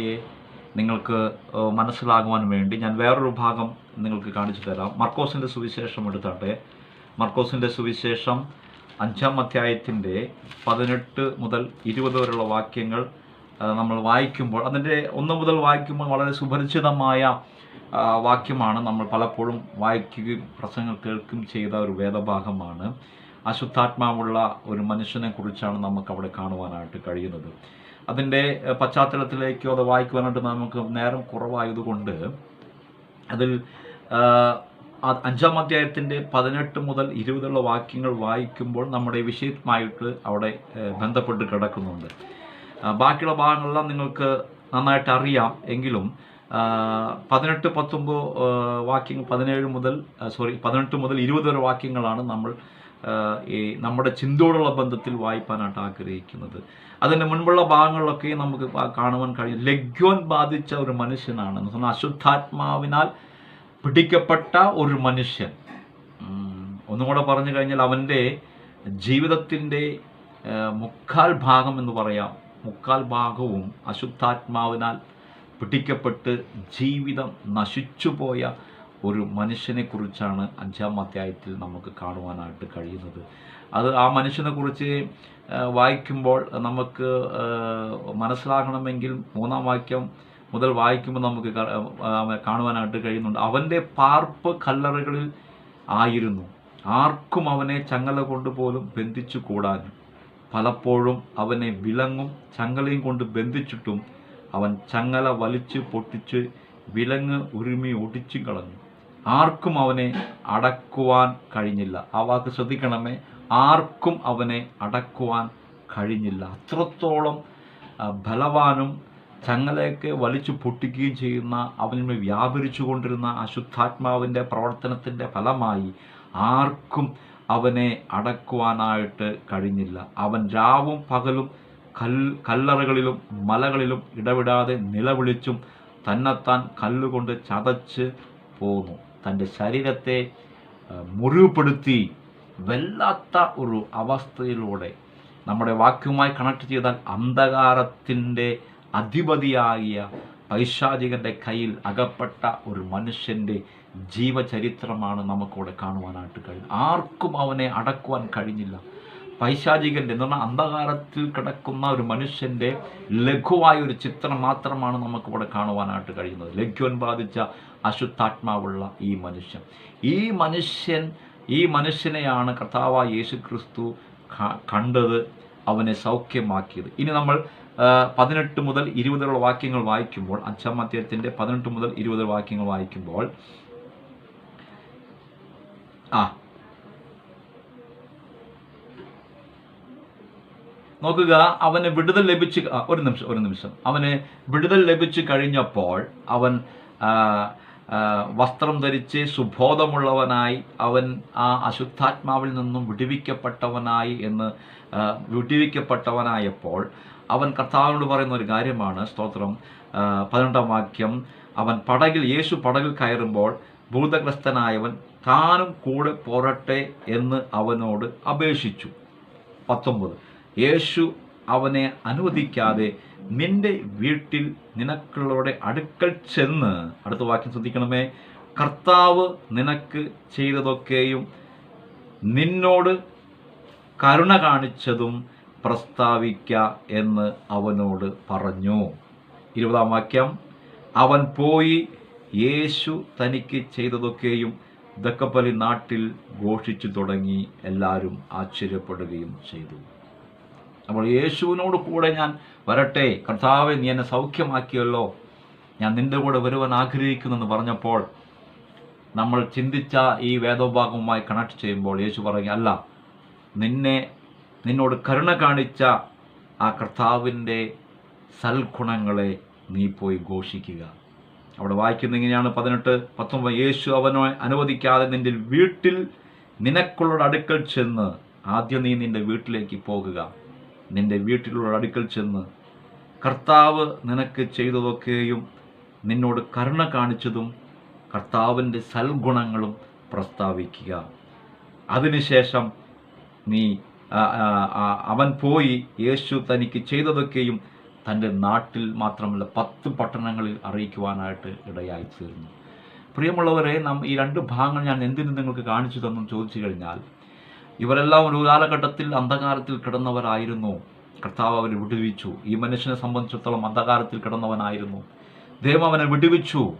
വ്യക്തതയോടെ നിങ്ങൾക്ക് മനസ്സിലാകുവാൻ വേണ്ടി ഞാൻ വേറൊരു ഭാഗം നിങ്ങൾക്ക് കാണിച്ചു തരാം. മർക്കോസിന്റെ സുവിശേഷം എടുത്താട്ടെ. മർക്കോസിന്റെ സുവിശേഷം അഞ്ചാം അധ്യായത്തിന്റെ പതിനെട്ട് മുതൽ ഇരുപത് വരെയുള്ള വാക്യങ്ങൾ നമ്മൾ വായിക്കുമ്പോൾ അതിന്റെ ഒന്ന് മുതൽ വായിക്കുമ്പോൾ വളരെ സുപരിചിതമായ വാക്യമാണ് നമ്മൾ പലപ്പോഴും വായിക്കുകയും പ്രസംഗം കേൾക്കുകയും ചെയ്ത ഒരു വേദഭാഗമാണ്. അശുദ്ധാത്മാവുള്ള ഒരു മനുഷ്യനെ കുറിച്ചാണ് നമുക്ക് അവിടെ കാണുവാനായിട്ട് കഴിയുന്നത്. അതിന്റെ പശ്ചാത്തലത്തിലേക്കോ അത് വായിക്കുവാനായിട്ട് നമുക്ക് നേരം കുറവായതുകൊണ്ട് അതിൽ അഞ്ചാം അധ്യായത്തിന്റെ പതിനെട്ട് മുതൽ ഇരുപതുള്ള വാക്യങ്ങൾ വായിക്കുമ്പോൾ നമ്മുടെ വിഷയമായിട്ട് അവിടെ ബന്ധപ്പെട്ട് കിടക്കുന്നുണ്ട്. ബാക്കിയുള്ള ഭാഗങ്ങളെല്ലാം നിങ്ങൾക്ക് നന്നായിട്ട് അറിയാം. എങ്കിലും പതിനെട്ട് പത്തൊമ്പത് വാക്യങ്ങൾ പതിനേഴ് മുതൽ സോറി പതിനെട്ട് മുതൽ ഇരുപത് വരെ വാക്യങ്ങളാണ് നമ്മൾ ഈ നമ്മുടെ ചിന്തയോടുള്ള ബന്ധത്തിൽ വായിപ്പാനായിട്ട് ആഗ്രഹിക്കുന്നത്. അതിന്റെ മുൻപുള്ള ഭാഗങ്ങളിലൊക്കെ നമുക്ക് കാണുവാൻ കഴിയും. ലഗ്യോൻ ബാധിച്ച ഒരു മനുഷ്യനാണ് എന്ന് പറഞ്ഞാൽ അശുദ്ധാത്മാവിനാൽ പിടിക്കപ്പെട്ട ഒരു മനുഷ്യൻ. ഒന്നും കൂടെ പറഞ്ഞു കഴിഞ്ഞാൽ അവന്റെ ജീവിതത്തിന്റെ മുക്കാൽ ഭാഗം എന്ന് പറയാം. മുക്കാൽ ഭാഗവും അശുദ്ധാത്മാവിനാൽ പിടിക്കപ്പെട്ട് ജീവിതം നശിച്ചുപോയ ഒരു മനുഷ്യനെ കുറിച്ചാണ് അഞ്ചാം അധ്യായത്തിൽ നമുക്ക് കാണുവാനായിട്ട് കഴിയുന്നത്. അത് ആ മനുഷ്യനെ കുറിച്ച് വായിക്കുമ്പോൾ നമുക്ക് മനസ്സിലാകണമെങ്കിൽ മൂന്നാം വാക്യം മുതൽ വായിക്കുമ്പോൾ നമുക്ക് കാണുവാനായിട്ട് കഴിയുന്നുണ്ട്. അവന്റെ പാർപ്പ് കല്ലറകളിൽ ആയിരുന്നു. ആർക്കും അവനെ ചങ്ങല കൊണ്ട് പോലും ബന്ധിച്ചു കൂടാനും പലപ്പോഴും അവനെ വിലങ്ങും ചങ്ങലയും കൊണ്ട് ബന്ധിച്ചിട്ടും അവൻ ചങ്ങല വലിച്ച് പൊട്ടിച്ച് വിലങ്ങ് ഉരുമി ഒടിച്ചു കളഞ്ഞു ആർക്കും അവനെ അടക്കുവാൻ കഴിഞ്ഞില്ല. ആ വാക്ക് ശ്രദ്ധിക്കണമേ. ആർക്കും അവനെ അടക്കുവാൻ കഴിഞ്ഞില്ല. അത്രത്തോളം ബലവാനും ചങ്ങലയൊക്കെ വലിച്ചു പൊട്ടിക്കുകയും ചെയ്യുന്ന അവനിൽ വ്യാപരിച്ചു കൊണ്ടിരുന്ന അശുദ്ധാത്മാവിന്റെ പ്രവർത്തനത്തിന്റെ ഫലമായി ആർക്കും അവനെ അടക്കുവാനായിട്ട് കഴിഞ്ഞില്ല. അവൻ രാവും പകലും കൽ കല്ലറകളിലും മലകളിലും ഇടവിടാതെ നിലവിളിച്ചും തന്നെത്താൻ കല്ലുകൊണ്ട് ചതച്ച് പോന്നു. തന്റെ ശരീരത്തെ മുറിവുപെടുത്തി വല്ലാത്ത ഒരു അവസ്ഥയിലൂടെ നമ്മുടെ വാക്യവുമായി കണക്ട് ചെയ്താൽ അന്ധകാരത്തിന്റെ അധിപതിയായ പൈശാചികന്റെ കയ്യിൽ അകപ്പെട്ട ഒരു മനുഷ്യന്റെ ജീവചരിത്രമാണ് നമുക്കിവിടെ കാണുവാനായിട്ട് കഴിയും ആർക്കും അവനെ അടക്കുവാൻ കഴിഞ്ഞില്ല. പൈശാചികന്റെ എന്ന് പറഞ്ഞാൽ അന്ധകാരത്തിൽ കിടക്കുന്ന ഒരു മനുഷ്യന്റെ ലഘുവായ ഒരു ചിത്രം മാത്രമാണ് നമുക്കിവിടെ കാണുവാനായിട്ട് കഴിയുന്നത്. ലഘ്വൻ ബാധിച്ച അശുദ്ധാത്മാവുള്ള ഈ മനുഷ്യൻ. ഈ മനുഷ്യൻ ഈ മനുഷ്യനെയാണ് കർത്താവായ യേശു ക്രിസ്തു കണ്ടത് അവനെ സൗഖ്യമാക്കിയത്. ഇനി നമ്മൾ പതിനെട്ട് മുതൽ ഇരുപതുള്ള വാക്യങ്ങൾ വായിക്കുമ്പോൾ അഞ്ചാം അധ്യായത്തിന്റെ പതിനെട്ട് മുതൽ ഇരുപത് വാക്യങ്ങൾ വായിക്കുമ്പോൾ ആ നോക്കുക അവന് വിടുതൽ ലഭിച്ച് ഒരു നിമിഷം ഒരു നിമിഷം. അവന് വിടുതൽ ലഭിച്ചു കഴിഞ്ഞപ്പോൾ അവൻ വസ്ത്രം ധരിച്ച് സുബോധമുള്ളവനായി അവൻ ആ അശുദ്ധാത്മാവിൽ നിന്നും വിടുവിക്കപ്പെട്ടവനായി എന്ന് വിടിവിക്കപ്പെട്ടവനായപ്പോൾ അവൻ കർത്താവിനോട് പറയുന്ന ഒരു കാര്യമാണ് സ്തോത്രം. പതിനെട്ടാം വാക്യം അവൻ പടകിൽ യേശു പടകിൽ കയറുമ്പോൾ ഭൂതഗ്രസ്തനായവൻ താനും കൂടെ പോരട്ടെ എന്ന് അവനോട് അപേക്ഷിച്ചു. പത്തൊമ്പത്. യേശു അവനെ അനുവദിക്കാതെ നിന്റെ വീട്ടിൽ നിനക്കുള്ളവരുടെ അടുക്കൽ ചെന്ന് അടുത്ത വാക്യം ശ്രദ്ധിക്കണമേ കർത്താവ് നിനക്ക് ചെയ്തതൊക്കെയും നിന്നോട് കരുണ കാണിച്ചതും പ്രസ്താവിക്ക എന്ന് അവനോട് പറഞ്ഞു. ഇരുപതാം വാക്യം അവൻ പോയി യേശു തനിക്ക് ചെയ്തതൊക്കെയും ദക്കപ്പലി നാട്ടിൽ ഘോഷിച്ചു തുടങ്ങി എല്ലാവരും ആശ്ചര്യപ്പെടുകയും ചെയ്തു. അപ്പോൾ യേശുവിനോട് കൂടെ ഞാൻ വരട്ടെ. കർത്താവെ നീ എന്നെ സൗഖ്യമാക്കിയല്ലോ. ഞാൻ നിന്റെ കൂടെ വരുവാൻ ആഗ്രഹിക്കുന്നെന്ന് പറഞ്ഞപ്പോൾ നമ്മൾ ചിന്തിച്ച ഈ വേദോഭാഗവുമായി കണക്ട് ചെയ്യുമ്പോൾ യേശു പറഞ്ഞു അല്ല നിന്നെ നിന്നോട് കരുണ കാണിച്ച ആ കർത്താവിന്റെ സൽഗുണങ്ങളെ നീ പോയി ഘോഷിക്കുക. അവിടെ വായിക്കുന്ന ഇങ്ങനെയാണ് പതിനെട്ട് പത്തൊമ്പത് യേശു അവനെ അനുവദിക്കാതെ നിന്റെ വീട്ടിൽ നിനക്കുള്ള അടുക്കൽ ചെന്ന് ആദ്യം നീ നിന്റെ വീട്ടിലേക്ക് പോകുക. നിന്റെ വീട്ടിലുള്ള അടുക്കൽ ചെന്ന് കർത്താവ് നിനക്ക് ചെയ്തതൊക്കെയും നിന്നോട് കരുണ കാണിച്ചതും കർത്താവിന്റെ സൽഗുണങ്ങളും പ്രസ്താവിക്കുക. അതിനുശേഷം നീ അവൻ പോയി യേശു തനിക്ക് ചെയ്തതൊക്കെയും തന്റെ നാട്ടിൽ മാത്രമല്ല പത്ത് പട്ടണങ്ങളിൽ അറിയിക്കുവാനായിട്ട് ഇടയായി തീർന്നു. പ്രിയമുള്ളവരെ നാം ഈ രണ്ട് ഭാഗങ്ങൾ ഞാൻ എന്തിനു നിങ്ങൾക്ക് കാണിച്ചു തന്നു ചോദിച്ചു കഴിഞ്ഞാൽ ഇവരെല്ലാം ഒരു കാലഘട്ടത്തിൽ അന്ധകാരത്തിൽ കിടന്നവരായിരുന്നു. കർത്താവ് അവരെ വിടുവിച്ചു. ഈ മനുഷ്യനെ സംബന്ധിച്ചിടത്തോളം അന്ധകാരത്തിൽ കിടന്നവനായിരുന്നു. ദൈവം അവനെ വിടുവിച്ചു.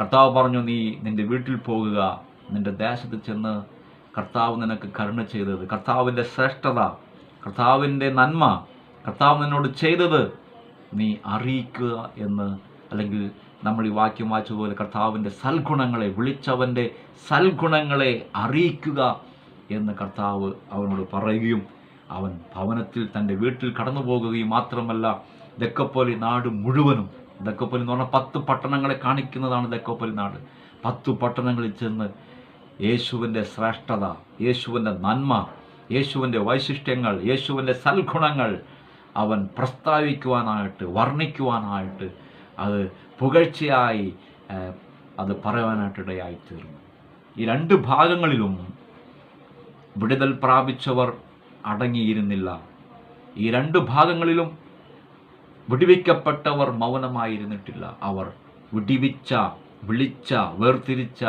കർത്താവ് പറഞ്ഞു നീ നിന്റെ വീട്ടിൽ പോകുക. നിന്റെ ദേശത്ത് ചെന്ന് കർത്താവ് നിനക്ക് കരുണ ചെയ്തത്. കർത്താവിന്റെ ശ്രേഷ്ഠത കർത്താവിന്റെ നന്മ കർത്താവ് നിന്നോട് ചെയ്തത് നീ അറിയിക്കുക എന്ന് അല്ലെങ്കിൽ നമ്മൾ ഈ വാക്യം വായിച്ചതുപോലെ കർത്താവിന്റെ സൽഗുണങ്ങളെ വിളിച്ചവന്റെ സൽഗുണങ്ങളെ അറിയിക്കുക എന്ന് കർത്താവ് അവനോട് പറയുകയും അവൻ ഭവനത്തിൽ തന്റെ വീട്ടിൽ കടന്നു പോകുകയും മാത്രമല്ല ദക്കപ്പൊലി നാട് മുഴുവനും ദക്കപ്പൊലി എന്ന് പറഞ്ഞാൽ പത്ത് പട്ടണങ്ങളെ കാണിക്കുന്നതാണ് ദക്കപ്പൊലി നാട്. പത്ത് പട്ടണങ്ങളിൽ ചെന്ന് യേശുവിന്റെ ശ്രേഷ്ഠത യേശുവിന്റെ നന്മ യേശുവിന്റെ വൈശിഷ്ട്യങ്ങൾ യേശുവിന്റെ സൽഗുണങ്ങൾ അവൻ പ്രസ്താവിക്കുവാനായിട്ട് വർണിക്കുവാനായിട്ട് അത് പുകഴ്ചയായി അത് പറയുവാനായിട്ടിടയായി തീർന്നു ഈ രണ്ട് ഭാഗങ്ങളിലും വിടുതൽ പ്രാപിച്ചവർ അടങ്ങിയിരുന്നില്ല. ഈ രണ്ട് ഭാഗങ്ങളിലും വിടിവിക്കപ്പെട്ടവർ മൗനമായിരുന്നിട്ടില്ല. അവർ വിടിവിച്ച വിളിച്ച വേർതിരിച്ച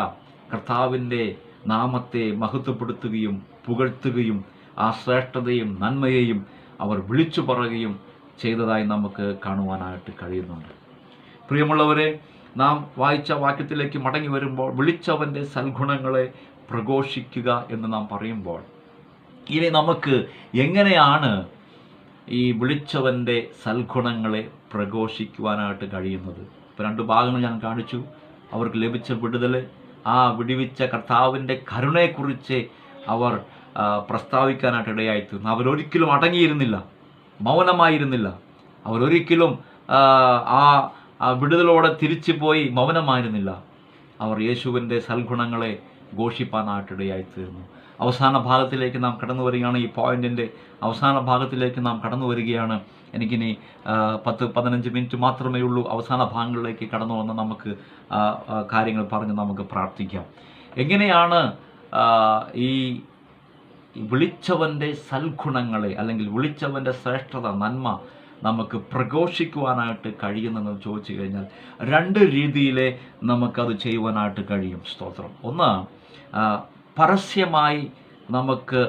കർത്താവിന്റെ നാമത്തെ മഹത്വപ്പെടുത്തുകയും പുകഴ്ത്തുകയും ആ ശ്രേഷ്ഠതയും നന്മയെയും അവർ വിളിച്ചു പറയുകയും ചെയ്തതായി നമുക്ക് കാണുവാനായിട്ട് കഴിയുന്നുണ്ട്. പ്രിയമുള്ളവരെ നാം വായിച്ച വാക്യത്തിലേക്ക് മടങ്ങി വരുമ്പോൾ വിളിച്ചവന്റെ സൽഗുണങ്ങളെ പ്രഘോഷിക്കുക എന്ന് നാം പറയുമ്പോൾ ഇനി നമുക്ക് എങ്ങനെയാണ് ഈ വിളിച്ചവന്റെ സൽഗുണങ്ങളെ പ്രഘോഷിക്കുവാനായിട്ട് കഴിയുന്നത്? ഇപ്പോൾ രണ്ട് ഭാഗങ്ങൾ ഞാൻ കാണിച്ചു. അവർക്ക് ലഭിച്ച വിടുതൽ ആ വിടിവിച്ച കർത്താവിന്റെ കരുണയെക്കുറിച്ച് അവർ പ്രസ്താവിക്കാനായിട്ട് ഇടയായിത്തീർന്നു. അവരൊരിക്കലും അടങ്ങിയിരുന്നില്ല മൗനമായിരുന്നില്ല. അവരൊരിക്കലും ആ, വിടുതലോടെ തിരിച്ചു പോയി മൗനമായിരുന്നില്ല. അവർ യേശുവിന്റെ സൽഗുണങ്ങളെ ഘോഷിപ്പാനായിട്ടിടയായി തീർന്നു അവസാന ഭാഗത്തിലേക്ക് നാം കടന്നു വരികയാണ്. ഈ പോയിന്റിന്റെ അവസാന ഭാഗത്തിലേക്ക് നാം കടന്നു വരികയാണ്. എനിക്കിനി പത്ത് പതിനഞ്ച് മിനിറ്റ് മാത്രമേ ഉള്ളൂ. അവസാന ഭാഗങ്ങളിലേക്ക് കടന്നു വന്ന് നമുക്ക് കാര്യങ്ങൾ പറഞ്ഞ് നമുക്ക് പ്രാർത്ഥിക്കാം. എങ്ങനെയാണ് ഈ വിളിച്ചവന്റെ സൽഗുണങ്ങളെ അല്ലെങ്കിൽ വിളിച്ചവന്റെ ശ്രേഷ്ഠത നന്മ നമുക്ക് പ്രഘോഷിക്കുവാനായിട്ട് കഴിയുന്നെന്ന് ചോദിച്ചു കഴിഞ്ഞാൽ രണ്ട് രീതിയിലെ നമുക്കത് ചെയ്യുവാനായിട്ട് കഴിയും. സ്തോത്രം. ഒന്ന് പരസ്യമായി നമുക്ക്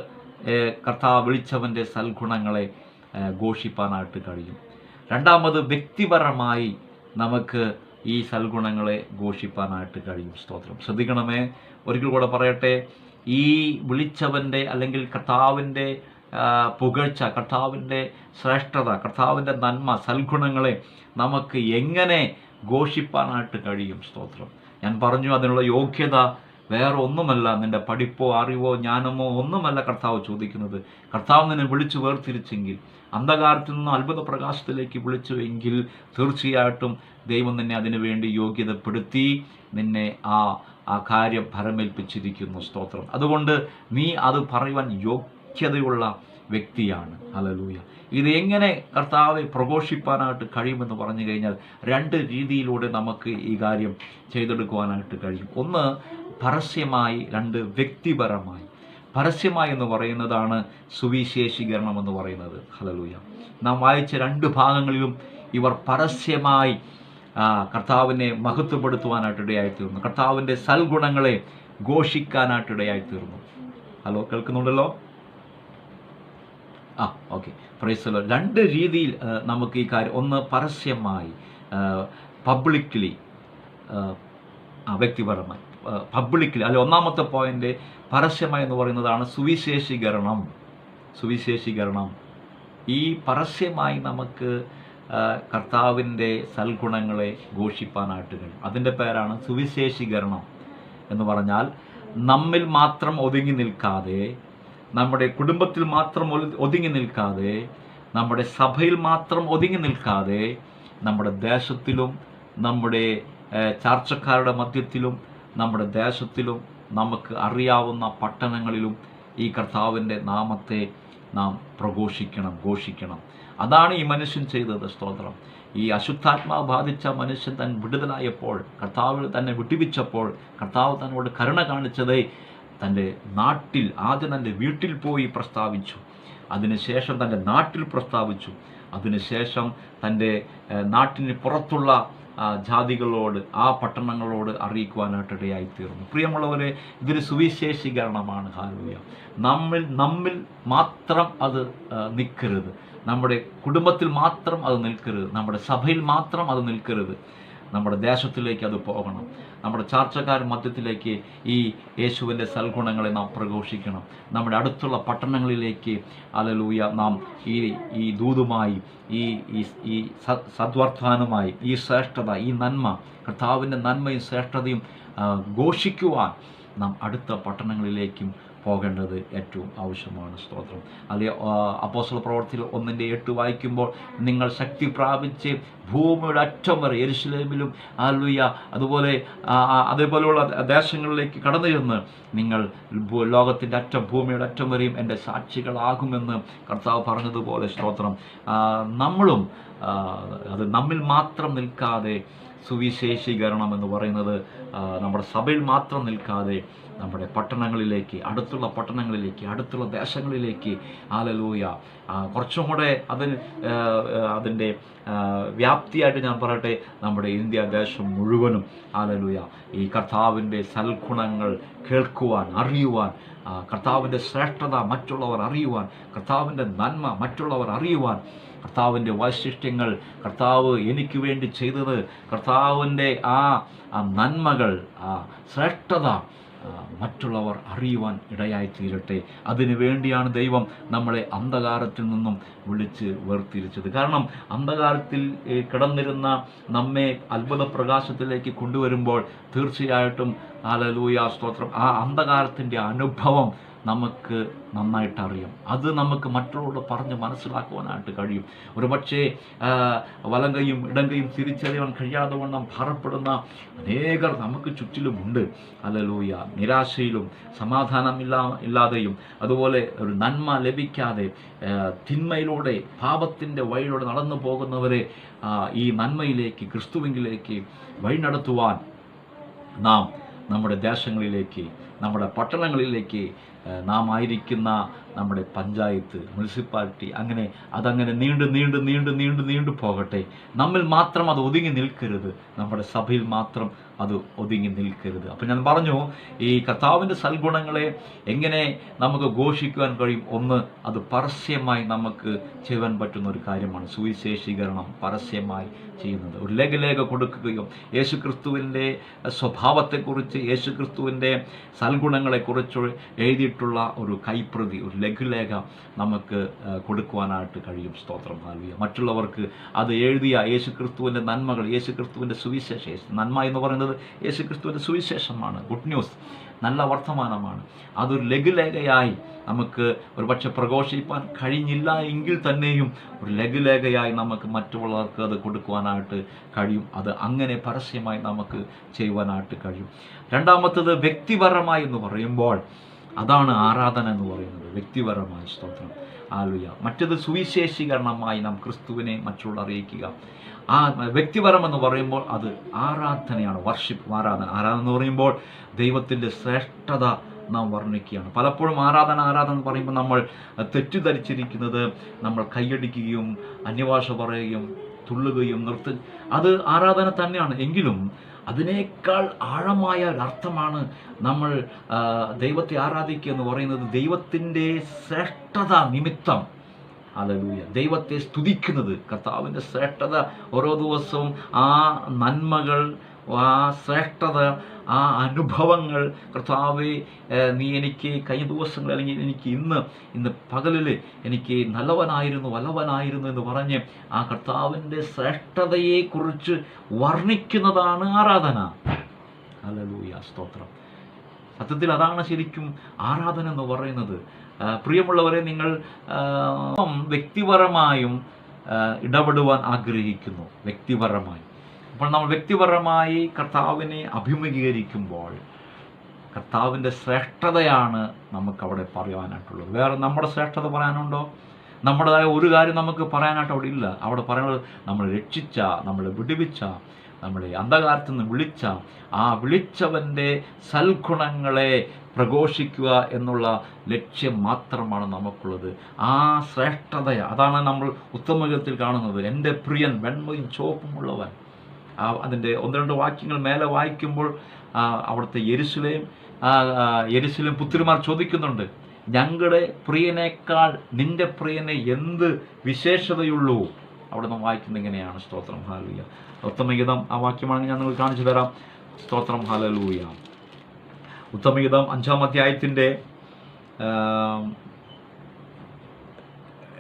കർത്താവ് വിളിച്ചവന്റെ സൽഗുണങ്ങളെ ഘോഷിപ്പാനായിട്ട് കഴിയും. രണ്ടാമത് വ്യക്തിപരമായി നമുക്ക് ഈ സൽഗുണങ്ങളെ ഘോഷിപ്പാനായിട്ട് കഴിയും. സ്തോത്രം. ശ്രദ്ധിക്കണമേ. ഒരിക്കൽ കൂടെ പറയട്ടെ. ഈ വിളിച്ചവന്റെ അല്ലെങ്കിൽ കർത്താവിന്റെ പുകഴ്ച കർത്താവിന്റെ ശ്രേഷ്ഠത കർത്താവിന്റെ നന്മ സൽഗുണങ്ങളെ നമുക്ക് എങ്ങനെ ഘോഷിപ്പാനായിട്ട് കഴിയും? സ്തോത്രം. ഞാൻ പറഞ്ഞു അതിനുള്ള യോഗ്യത വേറെ ഒന്നുമല്ല. നിന്റെ പഠിപ്പോ അറിവോ ജ്ഞാനമോ ഒന്നുമല്ല കർത്താവ് ചോദിക്കുന്നത്. കർത്താവ് നിന്നെ വിളിച്ചു വേർതിരിച്ചെങ്കിൽ അന്ധകാരത്തിൽ നിന്ന് അത്ഭുത പ്രകാശത്തിലേക്ക് വിളിച്ചു എങ്കിൽ തീർച്ചയായിട്ടും ദൈവം നിന്നെ അതിനു വേണ്ടി യോഗ്യതപ്പെടുത്തി നിന്നെ ആ ആ കാര്യം ഭരമേൽപ്പിച്ചിരിക്കുന്നു. സ്തോത്രം. അതുകൊണ്ട് നീ അത് പറയുവാൻ യോഗ്യതയുള്ള വ്യക്തിയാണ്. ഹലലൂയ ഇത് എങ്ങനെ കർത്താവെ പ്രഘോഷിപ്പാനായിട്ട് കഴിയുമെന്ന് പറഞ്ഞു കഴിഞ്ഞാൽ രണ്ട് രീതിയിലൂടെ നമുക്ക് ഈ കാര്യം ചെയ്തെടുക്കുവാനായിട്ട് കഴിയും. ഒന്ന് പരസ്യമായി രണ്ട് വ്യക്തിപരമായി. പരസ്യമായി എന്ന് പറയുന്നതാണ് സുവിശേഷീകരണം എന്ന് പറയുന്നത്. ഹലലൂയ നാം വായിച്ച രണ്ട് ഭാഗങ്ങളിലും ഇവർ പരസ്യമായി കർത്താവിനെ മഹത്വപ്പെടുത്തുവാനായിട്ട് ഇടയായിത്തീർന്നു. കർത്താവിന്റെ സൽഗുണങ്ങളെ ഘോഷിക്കാനായിട്ട് ഇടയായിത്തീർന്നു. ഹലോ കേൾക്കുന്നുണ്ടല്ലോ? ആ ഓക്കെ. പ്രൈസലോ രണ്ട് രീതിയിൽ നമുക്ക് ഈ കാര്യം ഒന്ന് പരസ്യമായി പബ്ലിക്കലി വ്യക്തിപരമായി പബ്ലിക്കലി അല്ലെ ഒന്നാമത്തെ പോയിന്റ് പരസ്യമായി എന്ന് പറയുന്നതാണ് സുവിശേഷീകരണം. സുവിശേഷീകരണം. ഈ പരസ്യമായി നമുക്ക് കർത്താവിന്റെ സൽഗുണങ്ങളെ ഘോഷിപ്പാനായിട്ട് കഴിയും. അതിന്റെ പേരാണ് സുവിശേഷീകരണം എന്ന് പറഞ്ഞാൽ നമ്മിൽ മാത്രം ഒതുങ്ങി നിൽക്കാതെ നമ്മുടെ കുടുംബത്തിൽ മാത്രം ഒതുങ്ങി നിൽക്കാതെ നമ്മുടെ സഭയിൽ മാത്രം ഒതുങ്ങി നിൽക്കാതെ നമ്മുടെ ദേശത്തിലും നമ്മുടെ ചർച്ചക്കാരുടെ മധ്യത്തിലും നമ്മുടെ ദേശത്തിലും നമുക്ക് അറിയാവുന്ന പട്ടണങ്ങളിലും ഈ കർത്താവിന്റെ നാമത്തെ നാം പ്രഘോഷിക്കണം ഘോഷിക്കണം. അതാണ് ഈ മനുഷ്യൻ ചെയ്തത് സ്തോത്രം. ഈ അശുദ്ധാത്മാവ് ബാധിച്ച മനുഷ്യൻ തൻ വിടുതലായപ്പോൾ കർത്താവ് തന്നെ വിട്ടുവിച്ചപ്പോൾ കർത്താവ് തന്നോട് കരുണ കാണിച്ചത് തന്റെ നാട്ടിൽ ആദ്യം തന്റെ വീട്ടിൽ പോയി പ്രസ്താവിച്ചു. അതിനുശേഷം തന്റെ നാട്ടിൽ പ്രസ്താവിച്ചു. അതിനുശേഷം തന്റെ നാട്ടിന് പുറത്തുള്ള ജാതികളോട് ആ പട്ടണങ്ങളോട് അറിയിക്കുവാനായിട്ട് ഇടയായി തീർന്നു പ്രിയമുള്ളവരെ ഇതൊരു സുവിശേഷീകരണമാണ്. ഹാലൂയ നമ്മിൽ നമ്മിൽ മാത്രം അത് നിൽക്കരുത്. നമ്മുടെ കുടുംബത്തിൽ മാത്രം അത് നിൽക്കരുത്. നമ്മുടെ സഭയിൽ മാത്രം അത് നിൽക്കരുത്. നമ്മുടെ ദേശത്തിലേക്ക് അത് പോകണം. നമ്മുടെ ചാർച്ചക്കാർ മധ്യത്തിലേക്ക് ഈ യേശുവിന്റെ സൽഗുണങ്ങളെ നാം പ്രഘോഷിക്കണം. നമ്മുടെ അടുത്തുള്ള പട്ടണങ്ങളിലേക്ക് അലലൂയ നാം ഈ ഈ ദൂതുമായി ഈ ഈ സദ്വർത്താനുമായി ഈ ശ്രേഷ്ഠത ഈ നന്മ കർത്താവിന്റെ നന്മയും ശ്രേഷ്ഠതയും ഘോഷിക്കുവാൻ നാം അടുത്ത പട്ടണങ്ങളിലേക്കും പോകേണ്ടത് ഏറ്റവും ആവശ്യമാണ് സ്തോത്രം. അത് അപ്പോസ്തല പ്രവർത്തിയിൽ ഒന്നിന്റെ എട്ട് വായിക്കുമ്പോൾ നിങ്ങൾ ശക്തി പ്രാപിച്ച് ഭൂമിയുടെ അറ്റം വരെ എരുസലേമിലും ആലുയ അതുപോലെ അതേപോലെയുള്ള ദേശങ്ങളിലേക്ക് കടന്നു ചെന്ന് നിങ്ങൾ ലോകത്തിന്റെ അറ്റം ഭൂമിയുടെ അറ്റം വരെയും എന്റെ സാക്ഷികളാകുമെന്ന് കർത്താവ് പറഞ്ഞതുപോലെ സ്തോത്രം. നമ്മളും അത് നമ്മിൽ മാത്രം നിൽക്കാതെ സുവിശേഷീകരണം എന്ന് പറയുന്നത് നമ്മുടെ സഭയിൽ മാത്രം നിൽക്കാതെ നമ്മുടെ പട്ടണങ്ങളിലേക്ക് അടുത്തുള്ള പട്ടണങ്ങളിലേക്ക് അടുത്തുള്ള ദേശങ്ങളിലേക്ക്. ആലലൂയ കുറച്ചും കൂടെ അതിന് അതിന്റെ വ്യാപ്തിയായിട്ട് ഞാൻ പറയട്ടെ നമ്മുടെ ഇന്ത്യ ദേശം മുഴുവനും. ആലലൂയ ഈ കർത്താവിന്റെ സൽഗുണങ്ങൾ കേൾക്കുവാൻ അറിയുവാൻ കർത്താവിന്റെ ശ്രേഷ്ഠത മറ്റുള്ളവർ അറിയുവാൻ കർത്താവിന്റെ നന്മ മറ്റുള്ളവർ അറിയുവാൻ കർത്താവിന്റെ വൈശിഷ്ട്യങ്ങൾ കർത്താവ് എനിക്ക് വേണ്ടി ചെയ്തത് കർത്താവിന്റെ ആ നന്മകൾ ആ ശ്രേഷ്ഠത മറ്റുള്ളവർ അറിയുവാൻ ഇടയായി തീരട്ടെ. അതിനു വേണ്ടിയാണ് ദൈവം നമ്മളെ അന്ധകാരത്തിൽ നിന്നും വിളിച്ച് വേർതിരിച്ചത്. കാരണം അന്ധകാരത്തിൽ കിടന്നിരുന്ന നമ്മെ അത്ഭുത പ്രകാശത്തിലേക്ക് കൊണ്ടുവരുമ്പോൾ തീർച്ചയായിട്ടും ആലലൂയ സ്തോത്രം. ആ അന്ധകാരത്തിന്റെ അനുഭവം നമുക്ക് നന്നായിട്ട് അറിയാം അത് നമുക്ക് മറ്റുള്ളവരോട് പറഞ്ഞ് മനസ്സിലാക്കുവാനായിട്ട് കഴിയും. ഒരു പക്ഷേ വലം കൈയും ഇടം കൈയും തിരിച്ചറിയാൻ കഴിയാതെ വണ്ണം ഭാരപ്പെടുന്ന അനേകർ നമുക്ക് ചുറ്റിലുമുണ്ട്. അലലൂയ നിരാശയിലും സമാധാനം ഇല്ലാ ഇല്ലാതെയും അതുപോലെ ഒരു നന്മ ലഭിക്കാതെ തിന്മയിലൂടെ പാപത്തിന്റെ വഴിയിലൂടെ നടന്നു പോകുന്നവരെ ഈ നന്മയിലേക്ക് ക്രിസ്തുവിങ്കിലേക്ക് വഴി നടത്തുവാൻ നാം നമ്മുടെ ദേശങ്ങളിലേക്ക് നമ്മുടെ പട്ടണങ്ങളിലേക്ക് നാം ആയിരിക്കുന്ന നമ്മുടെ പഞ്ചായത്ത് മുനിസിപ്പാലിറ്റി അങ്ങനെ അതങ്ങനെ നീണ്ടു നീണ്ടു നീണ്ടു നീണ്ടു നീണ്ടു പോകട്ടെ. നമ്മിൽ മാത്രം അത് ഒതുങ്ങി നിൽക്കരുത്. നമ്മുടെ സഭയിൽ മാത്രം അത് ഒതുങ്ങി നിൽക്കരുത്. അപ്പം ഞാൻ പറഞ്ഞു ഈ കർത്താവിന്റെ സൽഗുണങ്ങളെ എങ്ങനെ നമുക്ക് ഘോഷിക്കുവാൻ കഴിയും? ഒന്ന് അത് പരസ്യമായി നമുക്ക് ചെയ്യുവാൻ പറ്റുന്ന ഒരു കാര്യമാണ്. സുവിശേഷീകരണം പരസ്യമായി ചെയ്യുന്നത്. ഒരു ലേഖലേഖ കൊടുക്കുകയും യേശു ക്രിസ്തുവിന്റെ സ്വഭാവത്തെക്കുറിച്ച് യേശു ക്രിസ്തുവിന്റെ സൽഗുണങ്ങളെക്കുറിച്ച് എഴുതിയിട്ടുള്ള ഒരു കൈപ്രതി ഒരു ലഘുലേഖ നമുക്ക് കൊടുക്കുവാനായിട്ട് കഴിയും. സ്തോത്രം. ഹാലിയ മറ്റുള്ളവർക്ക് അത് എഴുതിയ യേശു ക്രിസ്തുവിന്റെ നന്മകൾ യേശു ക്രിസ്തുവിന്റെ സുവിശേഷം നന്മ എന്ന് പറയുന്നത് യേശു ക്രിസ്തുവിന്റെ സുവിശേഷമാണ്. Good news. നല്ല വർത്തമാനമാണ്. അതൊരു ലഘുലേഖയായി നമുക്ക് ഒരു പക്ഷെ പ്രഘോഷിപ്പാൻ കഴിഞ്ഞില്ല എങ്കിൽ തന്നെയും ഒരു ലഘുലേഖയായി നമുക്ക് മറ്റുള്ളവർക്ക് അത് കൊടുക്കുവാനായിട്ട് കഴിയും. അത് അങ്ങനെ പരസ്യമായി നമുക്ക് ചെയ്യുവാനായിട്ട് കഴിയും. രണ്ടാമത്തത് വ്യക്തിപരമായി എന്ന് പറയുമ്പോൾ അതാണ് ആരാധന എന്ന് പറയുന്നത്. വ്യക്തിപരമായ സ്തോത്രം. ആലുയ മറ്റത് സുവിശേഷീകരണമായി നാം ക്രിസ്തുവിനെ മറ്റുള്ള അറിയിക്കുക. ആ വ്യക്തിപരമെന്ന് പറയുമ്പോൾ അത് ആരാധനയാണ് വർഷിപ്പ് ആരാധന. ആരാധന എന്ന് പറയുമ്പോൾ ദൈവത്തിന്റെ ശ്രേഷ്ഠത നാം വർണിക്കുകയാണ്. പലപ്പോഴും ആരാധന ആരാധന എന്ന് പറയുമ്പോൾ നമ്മൾ തെറ്റിദ്ധരിച്ചിരിക്കുന്നത് നമ്മൾ കൈയടിക്കുകയും അന്യഭാഷ പറയുകയും തുള്ളുകയും നിർത്ത അത് ആരാധന തന്നെയാണ്. എങ്കിലും അതിനേക്കാൾ ആഴമായ ഒരർത്ഥമാണ് നമ്മൾ ദൈവത്തെ ആരാധിക്കുക എന്ന് പറയുന്നത് ദൈവത്തിന്റെ ശ്രേഷ്ഠത നിമിത്തം. അലലൂയ ദൈവത്തെ സ്തുതിക്കുന്നത് കർത്താവിന്റെ ശ്രേഷ്ഠത. ഓരോ ദിവസവും ആ നന്മകൾ ആ ശ്രേഷ്ഠത ആ അനുഭവങ്ങൾ കർത്താവെ നീ എനിക്ക് കഴിഞ്ഞ ദിവസങ്ങൾ അല്ലെങ്കിൽ എനിക്ക് ഇന്ന് ഇന്ന് പകലിൽ എനിക്ക് നല്ലവനായിരുന്നു വല്ലവനായിരുന്നു എന്ന് പറഞ്ഞ് ആ കർത്താവിന്റെ ശ്രേഷ്ഠതയെക്കുറിച്ച് വർണിക്കുന്നതാണ് ആരാധന. അലലൂയ സ്തോത്രം. സത്യത്തിൽ അതാണ് ശരിക്കും ആരാധന എന്ന് പറയുന്നത്. പ്രിയമുള്ളവരെ നിങ്ങൾ വ്യക്തിപരമായും ഇടപെടുവാൻ ആഗ്രഹിക്കുന്നു. വ്യക്തിപരമായി. അപ്പോൾ നമ്മൾ വ്യക്തിപരമായി കർത്താവിനെ അഭിമുഖീകരിക്കുമ്പോൾ കർത്താവിന്റെ ശ്രേഷ്ഠതയാണ് നമുക്കവിടെ അവിടെ പറയാനായിട്ടുള്ളത് വേറെ നമ്മുടെ ശ്രേഷ്ഠത പറയാനുണ്ടോ? നമ്മുടേതായ ഒരു കാര്യം നമുക്ക് പറയാനായിട്ട് അവിടെ ഇല്ല. അവിടെ പറയുന്നത് നമ്മളെ രക്ഷിച്ച നമ്മളെ വിടുവിച്ച നമ്മളെ അന്ധകാരത്തിൽ നിന്ന് വിളിച്ച ആ വിളിച്ചവന്റെ സൽഗുണങ്ങളെ പ്രഘോഷിക്കുക എന്നുള്ള ലക്ഷ്യം മാത്രമാണ് നമുക്കുള്ളത്. ആ ശ്രേഷ്ഠത അതാണ് നമ്മൾ ഉത്തമഗത്തിൽ കാണുന്നത്. എന്റെ പ്രിയൻ വെണ്മയും ചുവപ്പുമുള്ളവൻ. ആ അതിന്റെ ഒന്ന് രണ്ട് വാക്യങ്ങൾ മേലെ വായിക്കുമ്പോൾ അവിടുത്തെ ആ, യെരുസലേം പുത്രിമാർ ചോദിക്കുന്നുണ്ട് ഞങ്ങളുടെ പ്രിയനേക്കാൾ നിന്റെ പ്രിയനെ എന്ത് വിശേഷതയുള്ളൂ? അവിടെ നിന്ന് വായിക്കുന്നത് എങ്ങനെയാണ് സ്തോത്രം. ഹാലൂയ ഉത്തമഗീതം. ആ വാക്യമാണെങ്കിൽ ഞാൻ നിങ്ങൾക്ക് കാണിച്ചു തരാം. സ്തോത്രം. ഹാലലൂയ ഉത്തമഗീതം അഞ്ചാം അധ്യായത്തിന്റെ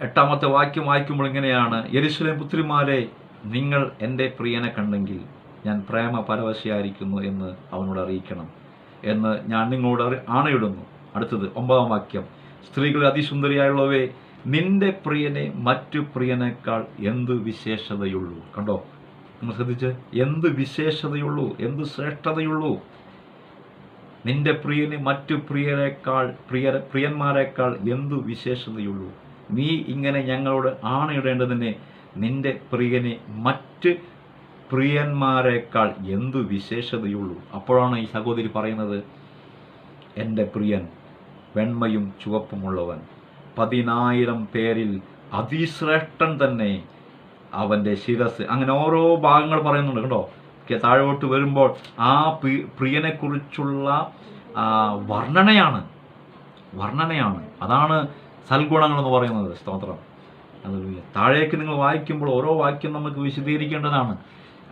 എട്ടാമത്തെ വാക്യം വായിക്കുമ്പോൾ ഇങ്ങനെയാണ് യെരുസലേം പുത്രിമാരെ നിങ്ങൾ എന്റെ പ്രിയനെ കണ്ടെങ്കിൽ ഞാൻ പ്രേമ പരവശയായിരിക്കുന്നു എന്ന് അവനോട് അറിയിക്കണം എന്ന് ഞാൻ നിങ്ങളോട് ആണയിടുന്നു. അടുത്തത് ഒമ്പതാം വാക്യം. സ്ത്രീകൾ അതിസുന്ദരിയായുള്ളവേ നിന്റെ പ്രിയനെ മറ്റു പ്രിയനേക്കാൾ എന്ത് വിശേഷതയുള്ളൂ? കണ്ടോ? നിങ്ങൾ ശ്രദ്ധിച്ച്. എന്ത് വിശേഷതയുള്ളൂ? എന്ത് ശ്രേഷ്ഠതയുള്ളൂ? നിന്റെ പ്രിയന് മറ്റു പ്രിയനേക്കാൾ പ്രിയ പ്രിയന്മാരെക്കാൾ എന്തു വിശേഷതയുള്ളൂ? നീ ഇങ്ങനെ ഞങ്ങളോട് ആണയിടേണ്ടതിനെ നിന്റെ പ്രിയനെ മറ്റ് പ്രിയന്മാരെക്കാൾ എന്തു വിശേഷതയുള്ളൂ? അപ്പോഴാണ് ഈ സഹോദരി പറയുന്നത് എന്റെ പ്രിയൻ വെണ്മയും ചുവപ്പുമുള്ളവൻ പതിനായിരം പേരിൽ അതിശ്രേഷ്ഠൻ തന്നെ അവന്റെ ശിരസ്. അങ്ങനെ ഓരോ ഭാഗങ്ങൾ പറയുന്നുണ്ട് കേട്ടോ താഴോട്ട് വരുമ്പോൾ ആ പ്രിയനെക്കുറിച്ചുള്ള വർണനയാണ്. വർണനയാണ്. അതാണ് സൽഗുണങ്ങൾ എന്ന് പറയുന്നത് സ്തോത്രം. അത് താഴേക്ക് നിങ്ങൾ വായിക്കുമ്പോൾ ഓരോ വാക്യം നമുക്ക് വിശദീകരിക്കേണ്ടതാണ്.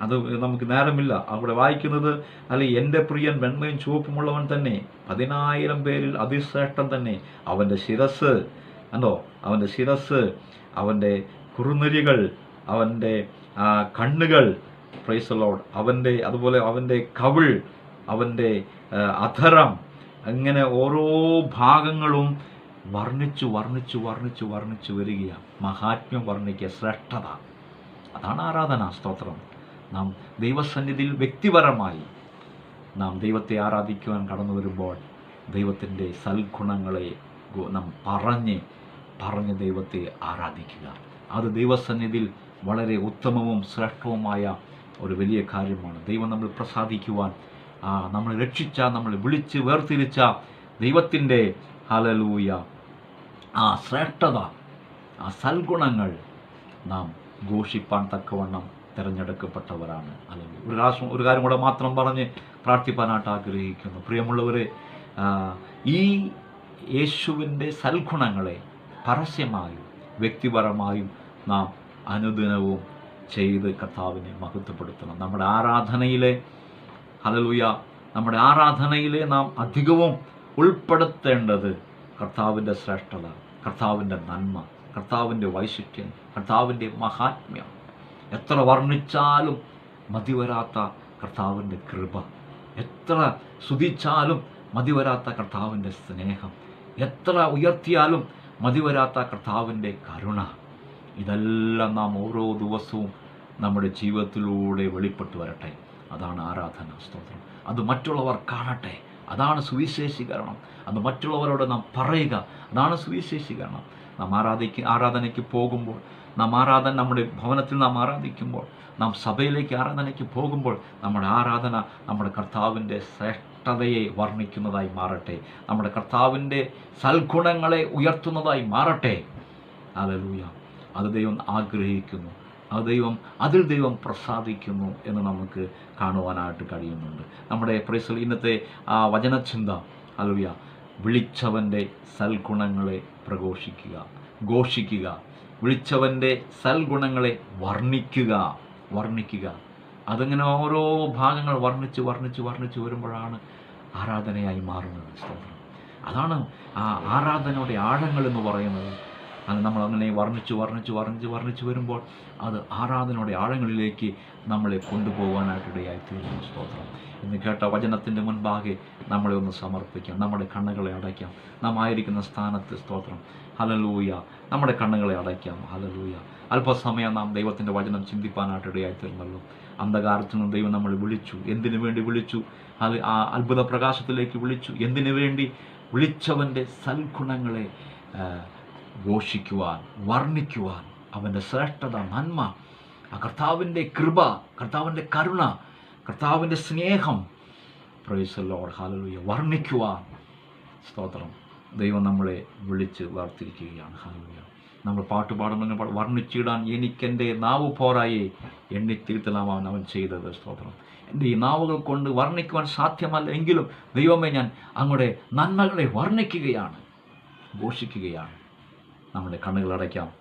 അത് നമുക്ക് നേരമില്ല. അവിടെ വായിക്കുന്നത് അല്ലെ എന്റെ പ്രിയൻ വെണ്മയും ചുവപ്പുമുള്ളവൻ തന്നെ പതിനായിരം പേരിൽ അതിശ്രേഷ്ഠൻ തന്നെ അവന്റെ ശിരസ് അല്ലോ അവന്റെ ശിരസ് അവന്റെ കുറുനരികൾ അവന്റെ കണ്ണുകൾ പ്രൈസ് ലോഡ് അവന്റെ അതുപോലെ അവന്റെ കവിൾ അവന്റെ അധരം അങ്ങനെ ഓരോ ഭാഗങ്ങളും വർണിച്ചു വർണിച്ചു വർണിച്ചു വർണിച്ചു വരികയാണ്. മഹാത്മ്യം വർണിക്കുക ശ്രേഷ്ഠത. അതാണ് ആരാധനാ സ്തോത്രം. നാം ദൈവസന്നിധിയിൽ വ്യക്തിപരമായി നാം ദൈവത്തെ ആരാധിക്കുവാൻ കടന്നു വരുമ്പോൾ ദൈവത്തിന്റെ സൽഗുണങ്ങളെ നാം പറഞ്ഞ് പറഞ്ഞ് ദൈവത്തെ ആരാധിക്കുക. അത് ദൈവസന്നിധിയിൽ വളരെ ഉത്തമവും ശ്രേഷ്ഠവുമായ ഒരു വലിയ കാര്യമാണ്. ദൈവം നമ്മൾ പ്രസാദിക്കുവാൻ നമ്മളെ രക്ഷിച്ച നമ്മൾ വിളിച്ച് വേർതിരിച്ച ദൈവത്തിന്റെ ഹലലൂയ ആ ശ്രേഷ്ഠത ആ സൽഗുണങ്ങൾ നാം ഘോഷിപ്പാൻ തക്കവണ്ണം തിരഞ്ഞെടുക്കപ്പെട്ടവരാണ്. അല്ലെങ്കിൽ ഒരു പ്രാവശ്യം ഒരു കാര്യം കൂടെ മാത്രം പറഞ്ഞ് പ്രാർത്ഥിപ്പാനായിട്ട് ആഗ്രഹിക്കുന്നു. പ്രിയമുള്ളവരെ ഈ യേശുവിന്റെ സൽഗുണങ്ങളെ പരസ്യമായും വ്യക്തിപരമായും നാം അനുദിനവും ചെയ്ത് കർത്താവിനെ മഹത്വപ്പെടുത്തണം. നമ്മുടെ ആരാധനയിലെ ഹലലുയ നമ്മുടെ ആരാധനയിലെ നാം അധികവും ഉൾപ്പെടുത്തേണ്ടത് കർത്താവിന്റെ ശ്രേഷ്ഠത കർത്താവിന്റെ നന്മ കർത്താവിന്റെ വൈശിഷ്ട്യം കർത്താവിന്റെ മഹാത്മ്യം. എത്ര വർണിച്ചാലും മതിവരാത്ത കർത്താവിന്റെ കൃപ. എത്ര സ്തുതിച്ചാലും മതിവരാത്ത കർത്താവിന്റെ സ്നേഹം. എത്ര ഉയർത്തിയാലും മതിവരാത്ത കർത്താവിന്റെ കരുണ. ഇതെല്ലാം നാം ഓരോ ദിവസവും നമ്മുടെ ജീവിതത്തിലൂടെ വെളിപ്പെട്ടു വരട്ടെ. അതാണ് ആരാധന സ്തോത്രം. അത് മറ്റുള്ളവർ കാണട്ടെ. അതാണ് സുവിശേഷീകരണം. അത് മറ്റുള്ളവരോട് നാം പറയുക അതാണ് സുവിശേഷീകരണം. നാം ആരാധിക്ക് ആരാധനയ്ക്ക് പോകുമ്പോൾ നാം ആരാധന നമ്മുടെ ഭവനത്തിൽ നാം ആരാധിക്കുമ്പോൾ നാം സഭയിലേക്ക് ആരാധനയ്ക്ക് പോകുമ്പോൾ നമ്മുടെ ആരാധന നമ്മുടെ കർത്താവിന്റെ ശ്രേഷ്ഠതയെ വർണിക്കുന്നതായി മാറട്ടെ. നമ്മുടെ കർത്താവിന്റെ സൽഗുണങ്ങളെ ഉയർത്തുന്നതായി മാറട്ടെ. അലലൂയ അത് ദൈവം ആഗ്രഹിക്കുന്നു. അത് ദൈവം അതിൽ ദൈവം പ്രസാദിക്കുന്നു എന്ന് നമുക്ക് കാണുവാനായിട്ട് കഴിയുന്നുണ്ട്. നമ്മുടെ പ്രൈസൽ ഇന്നത്തെ ആ വചനചിന്ത അലൂയ വിളിച്ചവന്റെ സൽഗുണങ്ങളെ പ്രഘോഷിക്കുക ഘോഷിക്കുക. വിളിച്ചവന്റെ സൽഗുണങ്ങളെ വർണിക്കുക വർണിക്കുക. അതിങ്ങനെ ഓരോ ഭാഗങ്ങൾ വർണിച്ച് വർണിച്ച് വർണിച്ച് വരുമ്പോഴാണ് ആരാധനയായി മാറുന്നത്. സ്തോത്രം. അതാണ് ആ ആരാധനയുടെ ആഴങ്ങൾ എന്ന് പറയുന്നത്. അത് നമ്മൾ അങ്ങനെ വർണിച്ച് വർണിച്ച് വർണിച്ച് വർണിച്ച് വരുമ്പോൾ അത് ആരാധനയുടെ ആഴങ്ങളിലേക്ക് നമ്മളെ കൊണ്ടുപോകാനായിട്ടിടയായി തീർന്നു സ്തോത്രം. എന്ന് കേട്ട വചനത്തിന്റെ മുൻപാകെ നമ്മളെ ഒന്ന് സമർപ്പിക്കാം. നമ്മുടെ കണ്ണുകളെ അടയ്ക്കാം. നാം ആയിരിക്കുന്ന സ്ഥാനത്ത് സ്തോത്രം. ഹലലൂയ നമ്മുടെ കണ്ണുകളെ അടയ്ക്കാം. ഹലലൂയ അല്പസമയം നാം ദൈവത്തിന്റെ വചനം ചിന്തിപ്പാനായിട്ടിടയായി തീർന്നല്ലോ അന്ധകാരത്തിൽ നിന്ന് ദൈവം നമ്മൾ വിളിച്ചു. എന്തിനു വേണ്ടി വിളിച്ചു? അത് ആ അത്ഭുത പ്രകാശത്തിലേക്ക് വിളിച്ചു. എന്തിനു വേണ്ടി? വിളിച്ചവന്റെ സൽഗുണങ്ങളെ ഘോഷിക്കുവാൻ വർണിക്കുവാൻ അവന്റെ ശ്രേഷ്ഠത നന്മ ആ കർത്താവിന്റെ കൃപ കർത്താവിന്റെ കരുണ കർത്താവിന്റെ സ്നേഹം. പ്രൈസ് ലോഡ് ഹാലലൂയ വർണിക്കുവാൻ. സ്തോത്രം. ദൈവം നമ്മളെ വിളിച്ച് വേർതിരിക്കുകയാണ് ഹാലലൂയ നമ്മൾ പാട്ട് പാടുമ്പോൾ വർണിച്ചിടാൻ എനിക്കെന്റെ നാവ് പോരായി എണ്ണിത്തീർത്തലാമാൻ അവൻ ചെയ്തത്. സ്തോത്രം. എന്റെ ഈ നാവുകൾ കൊണ്ട് വർണിക്കുവാൻ സാധ്യമല്ല എങ്കിലും ദൈവമേ ഞാൻ അങ്ങയുടെ നന്മകളെ വർണിക്കുകയാണ് ഘോഷിക്കുകയാണ്. നമ്മുടെ കണ്ണുകൾ അടയ്ക്കാം.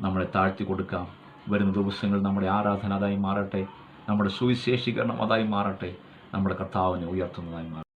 നമ്മളെ താഴ്ത്തി കൊടുക്കാം. വരുന്ന ദിവസങ്ങൾ നമ്മുടെ ആരാധന അതായി മാറട്ടെ. നമ്മുടെ സുവിശേഷീകരണം അതായി മാറട്ടെ. നമ്മുടെ കർത്താവിനെ ഉയർത്തുന്നതായി മാറട്ടെ.